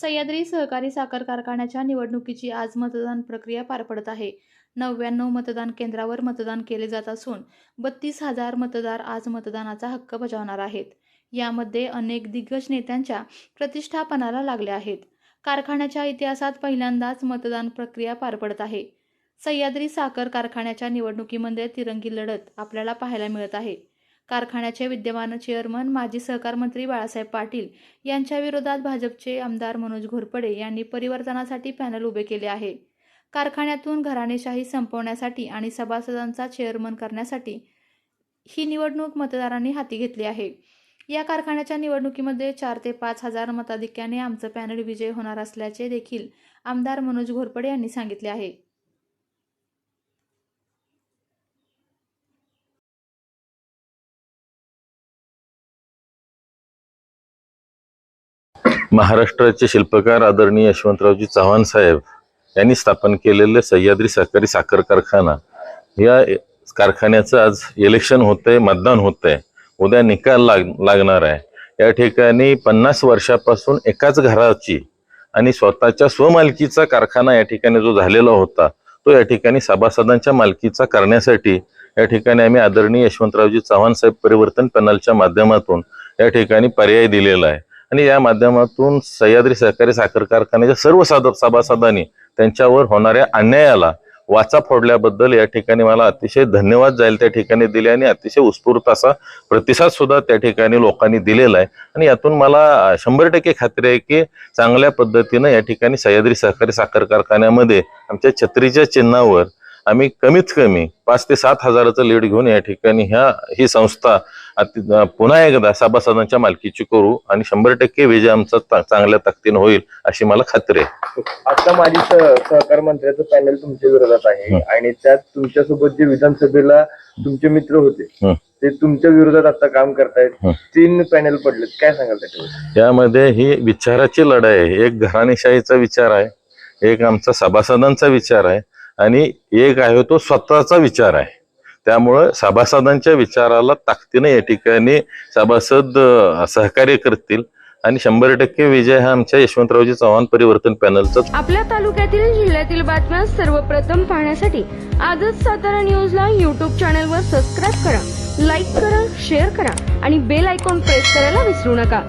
सह्याद्री सहकारी साखर कारखान्याच्या निवडणुकीची आज मतदान प्रक्रिया पार पडत आहे. नव्याण्णव मतदान केंद्रावर मतदान केले जात असून बत्तीस हजार मतदार आज मतदानाचा हक्क बजावणार आहेत. यामध्ये अनेक दिग्गज नेत्यांच्या प्रतिष्ठापनाला लागल्या आहेत. कारखान्याच्या इतिहासात पहिल्यांदाच मतदान प्रक्रिया पार पडत आहे. सह्याद्री साखर कारखान्याच्या निवडणुकीमध्ये तिरंगी लढत आपल्याला पाहायला मिळत आहे. कारखान्याचे विद्यमान चेअरमन माजी सहकार मंत्री बाळासाहेब पाटील यांच्या विरोधात भाजपचे आमदार मनोज घोरपडे यांनी परिवर्तनासाठी पॅनल उभे केले आहे. कारखान्यातून घराणेशाही संपवण्यासाठी आणि सभासदांचा चेअरमन करण्यासाठी ही निवडणूक मतदारांनी हाती घेतली आहे. या कारखान्याच्या निवडणुकीमध्ये चार ते पाच हजार मताधिक्याने आमचं पॅनल विजय होणार असल्याचे देखील आमदार मनोज घोरपडे यांनी सांगितले आहे. महाराष्ट्राचे शिल्पकार आदरणीय यशवंतरावजी चव्हाण साहेब यांनी स्थापन केलेले सह्याद्री सहकारी साखर कारखाना. या कारखान्याचं आज इलेक्शन होतंय मतदान होतंय. उद्या निकाल लाग लागणार आहे. या ठिकाणी पन्नास वर्षापासून एकाच घराची आणि स्वतःच्या स्वमालकीचा कारखाना या ठिकाणी जो झालेला होता तो या ठिकाणी सभासदांच्या मालकीचा करण्यासाठी या ठिकाणी आम्ही आदरणीय यशवंतरावजी चव्हाण साहेब परिवर्तन पॅनलच्या माध्यमातून या ठिकाणी पर्याय दिलेला आहे. आणि या माध्यमातून सह्याद्री सहकारी साखर कारखान्याच्या सर्व साध सभासदांनी त्यांच्यावर होणाऱ्या अन्यायाला वाचा फोडल्याबद्दल या ठिकाणी मला अतिशय धन्यवाद जाईल त्या ठिकाणी दिले आणि अतिशय उत्स्फूर्त असा प्रतिसाद सुद्धा त्या ठिकाणी लोकांनी दिलेला आहे. आणि यातून मला शंभर टक्के खात्री आहे की चांगल्या पद्धतीनं या ठिकाणी सह्याद्री सहकारी साखर कारखान्यामध्ये आमच्या छत्रीच्या चिन्हावर आम्ही कमीत कमी पाच ते सात हजाराचं लीड घेऊन या ठिकाणी ह्या ही संस्था पुन्हा एकदा सभासदांच्या मालकीची करू आणि शंभर टक्के विजय आमचा चांगल्या ताकदीनं होईल अशी मला खात्री आहे. आता माझी सह- सहकार मंत्र्याचं पॅनल तुमच्या विरोधात आहे. आणि त्यात तुमच्यासोबत जे विधानसभेला तुमचे मित्र होते. ते तुमच्या विरोधात आता काम करतायत. तीन पॅनल पडलेत. काय सांगाल त्याच्यावर यामध्ये ही विचाराची लढाई आहे. एक घराणेशाहीचा विचार आहे. एक आमचा सभासदांचा विचार आहे. आणि एक आहे तो स्वतःचा विचार आहे. त्यामुळं सभासदांच्या विचाराला ताकदीनं या ठिकाणी सभासद सहकार्य करतील. आणि शंभर टक्के विजय हा आमच्या यशवंतरावजी चव्हाण परिवर्तन पॅनलचा आपल्या तालुक्यातील जिल्ह्यातील बातम्या सर्वप्रथम पाहण्यासाठी आजच सातारा न्यूजला यूट्यूब चॅनलवर सबस्क्राईब करा लाईक करा शेअर करा आणि बेल आयकॉन प्रेस करायला विसरू नका.